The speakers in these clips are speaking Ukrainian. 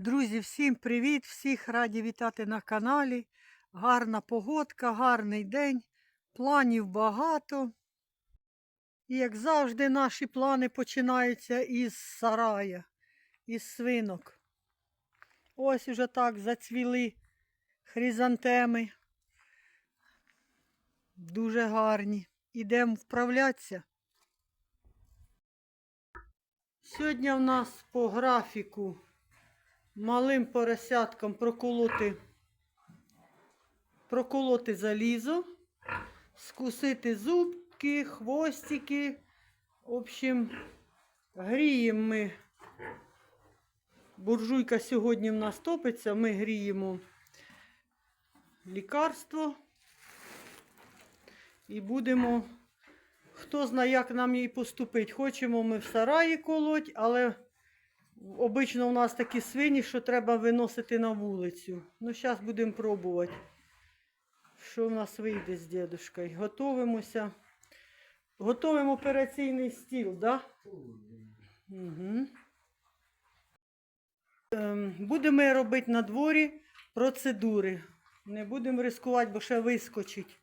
Друзі, всім привіт! Всіх раді вітати на каналі. Гарна погодка, гарний день, планів багато. І як завжди, наші плани починаються із сарая, із свинок. Ось уже так зацвіли хризантеми. Дуже гарні. Ідемо вправлятися. Сьогодні в нас по графіку малим поросяткам проколоти, проколоти залізо, скусити зубки, хвостики. В общем, гріємо ми. Буржуйка сьогодні в нас топиться, ми гріємо лікарство і будемо. Хто знає, як нам її поступити. Хочемо ми в сараї колоть, але обично у нас такі свині, що треба виносити на вулицю. Ну, зараз будемо пробувати. Що в нас вийде з дідушкою. Готовимося. Готовимо операційний стіл, так? Да? Угу. Ем, будемо робити на дворі процедури. Не будемо ризикувати, бо ще вискочить.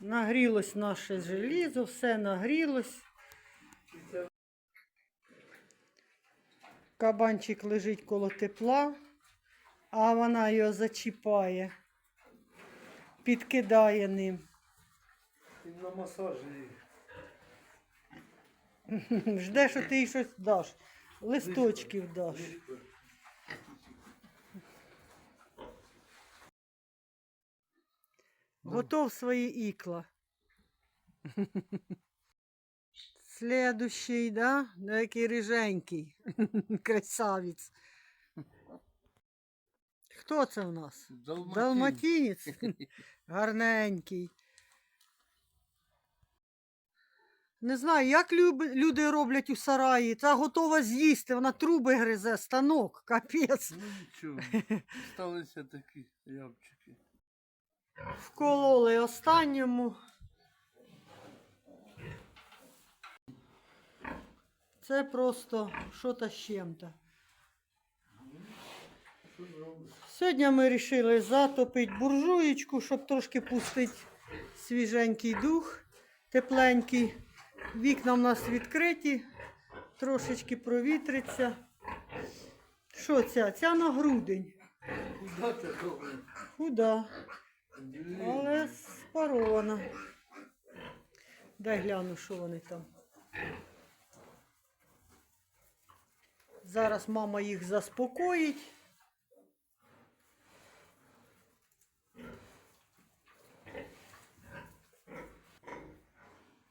Нагрілось наше желізо, все нагрілось. Кабанчик лежить коло тепла, а вона його зачіпає, підкидає ним. Він на масажі. Жде, що ти їй щось даш. Листочків даш. Готов свої ікла. Следующий, да? Ну, який риженький. Красавець. Хто це у нас? Далматин. Далматинець. Гарненький. Не знаю, як люди роблять у сараї. Та готова з'їсти, вона труби гризе, станок, капець. Ну нічого. Сталися такі ябчики. Вкололи останньому. Це просто що-то з чим-то. Сьогодні ми вирішили затопити буржуєчку, щоб трошки пустити свіженький дух, тепленький. Вікна в нас відкриті, трошечки провітриться. Що ця? Ця на грудень. Куда це? Худа, спарована. Дай гляну, що вони там. Зараз мама їх заспокоїть.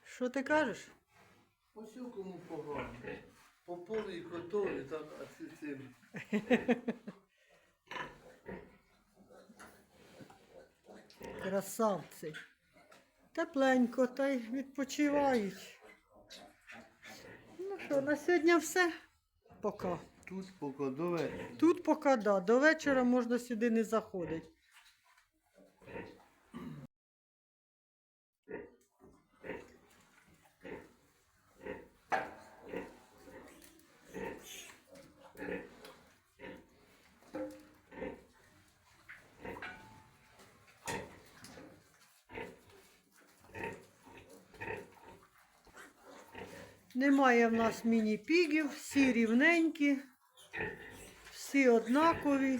Що ти кажеш? Ось у кому погано. По полі і готові, так, а цим. Красавці. Тепленько та й відпочивають. Ну що, на сьогодні все. Пока. Тут поки до вечора. Тут поки да. До вечора можна сюди не заходити. Немає в нас міні-пігів, всі рівненькі. Всі однакові.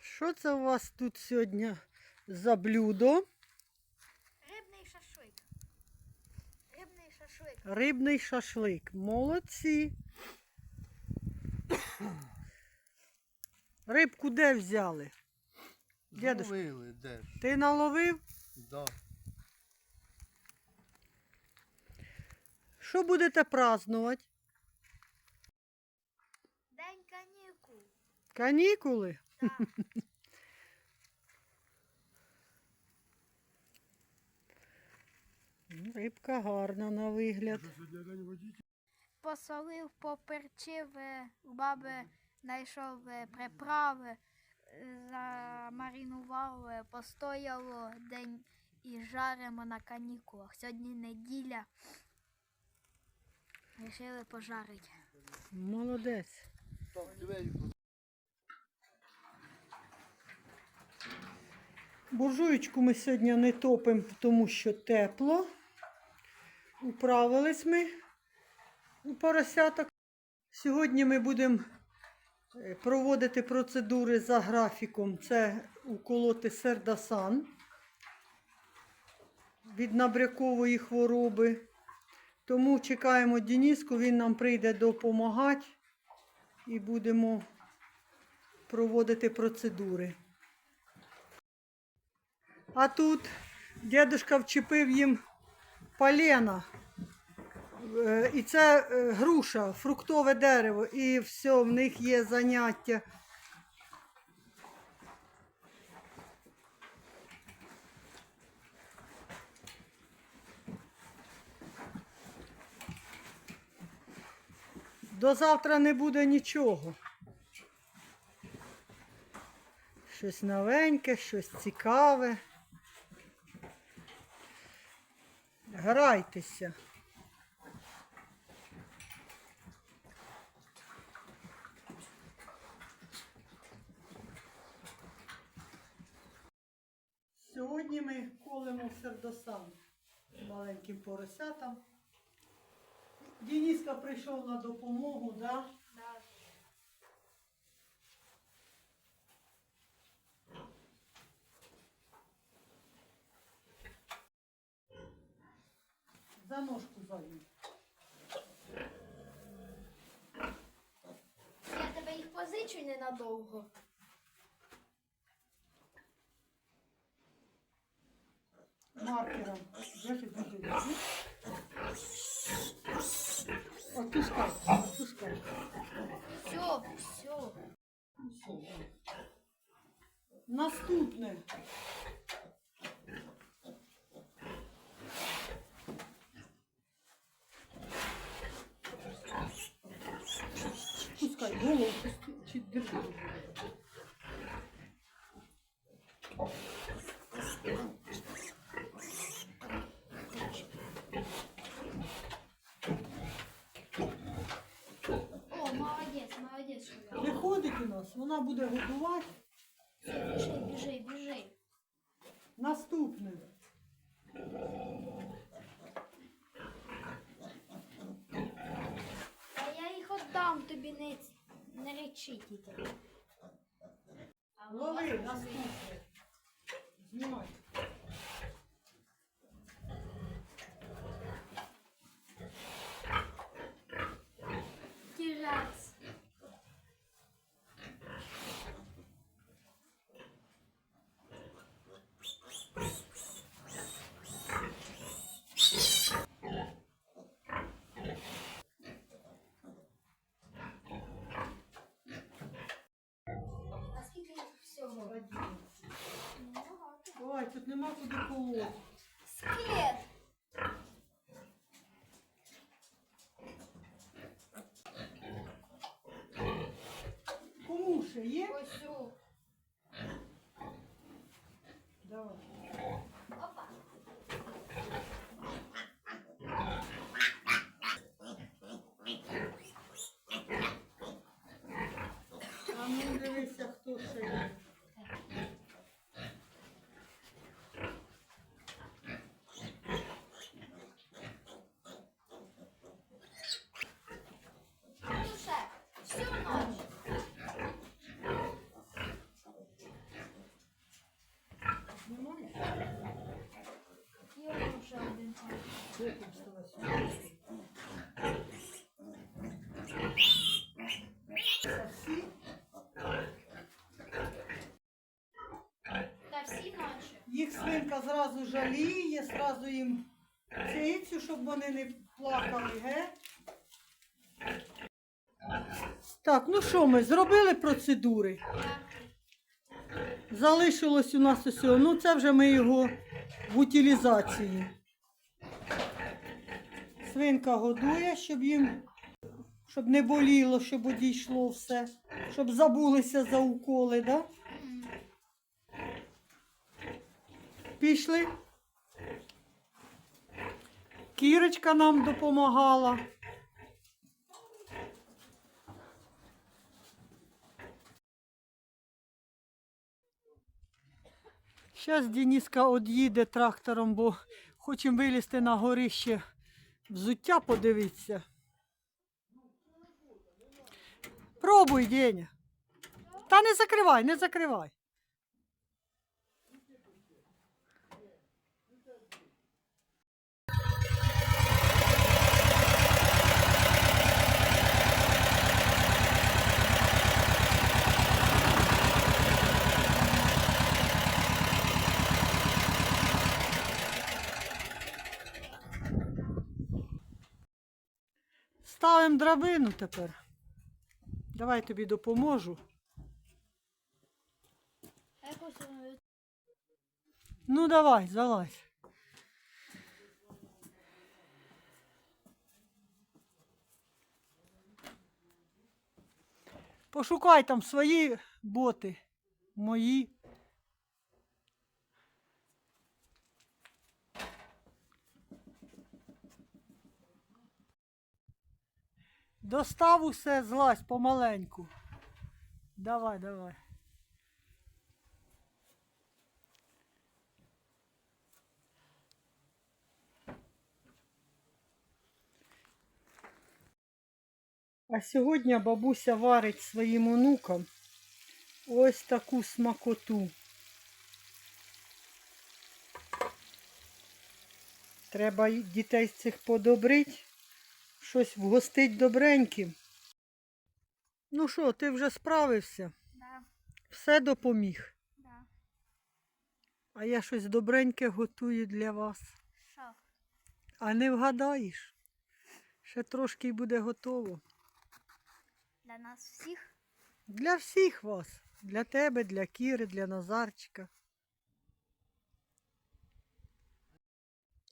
Що це у вас тут сьогодні за блюдо? Рибний шашлик. Рибний шашлик. Рибний шашлик. Молодці. Рибку де взяли? Дідусь. Зловили, де ж? Ти наловив? Да. Що будете празднувати? День канікул. Канікули? Так. Ну, Рибка гарна на вигляд. Посолив, поперчив, е, баби знайшов е, приправи, е, замаринували, постояло день і жаримо на канікулах. Сьогодні неділя. Рішили пожарити. Молодець. Буржуєчку ми сьогодні не топимо, тому що тепло. Управились ми у поросяток. Сьогодні ми будемо е, проводити процедури за графіком. Це уколоти сердасан від набрякової хвороби. Тому чекаємо Дениску, він нам прийде допомагати і будемо проводити процедури. А тут дедушка вчепив їм полена. Е, І це е, груша, фруктове дерево. І все, в них є заняття. До завтра не буде нічого. Щось новеньке, щось цікаве. Грайтеся. Сьогодні ми колемо сердосан маленьким поросятам. Дениска прийшов на допомогу, да? За ножку задню. Я тебе їх позичу ненадовго. Маркером. Держи, держи, держи. Отпускай, отпускай. Все, все. Наступне. Пускай голову пусти, чи держи. Вона буде годувати. Біжи, біжи, біжи. Наступне. А я їх отдам тобі не, не речи тільки. Лови, наступне. Знімай. 안 먹어도 좋고 스키에 свинка зразу жаліє, зразу їм цицю, щоб вони не плакали, ге? Так, ну що ми, зробили процедури. Залишилось у нас усе. Ну, це вже ми його в утилізації. Свинка годує, щоб їм, щоб не боліло, щоб одійшло все, щоб забулися за уколи, да? Пішли. Кірочка нам допомагала. Зараз Дениска од'їде трактором, бо хочемо вилізти на горище взуття подивитися. Пробуй, Деня. Та не закривай, не закривай. Ставимо драбину тепер. Давай тобі допоможу. Ну давай, залазь. Пошукай там свої боти, мої. Достав усе, злазь помаленьку. Давай, давай. А сьогодні бабуся варить своїм онукам ось таку смакоту. Треба дітей цих подобрить, щось вгостить добреньким. Ну що, ти вже справився? Да, Все допоміг. да. А я щось добреньке готую для вас. Що? А не вгадаєш. Ще трошки й буде готово. Для нас всіх? Для всіх вас. Для тебе, для Кіри, для Назарчика.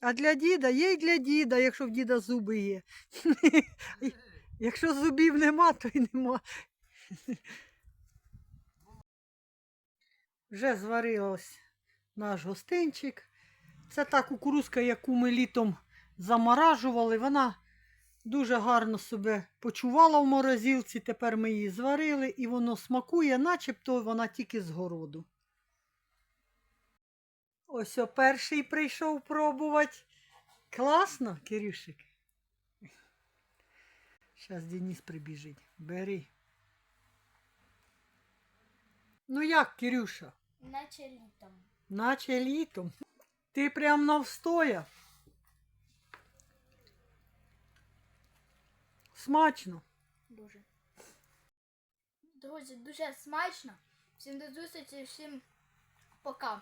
А для діда є й для діда, якщо в діда зуби є. Якщо зубів нема, то й нема. Вже зварилось наш гостинчик. Це та кукурузка, яку ми літом заморажували. Вона дуже гарно себе почувала в морозилці. Тепер ми її зварили і воно смакує, начебто вона тільки з городу. Ось о перший прийшов пробувати. Класно, Кирюшик. Зараз Денис прибіжить. Бери. Ну як, Кирюша? Наче літом. Наче літом. Ти прям навстоя. Смачно. Дуже. Друзі, дуже смачно. Всім до зустрічі, всім пока.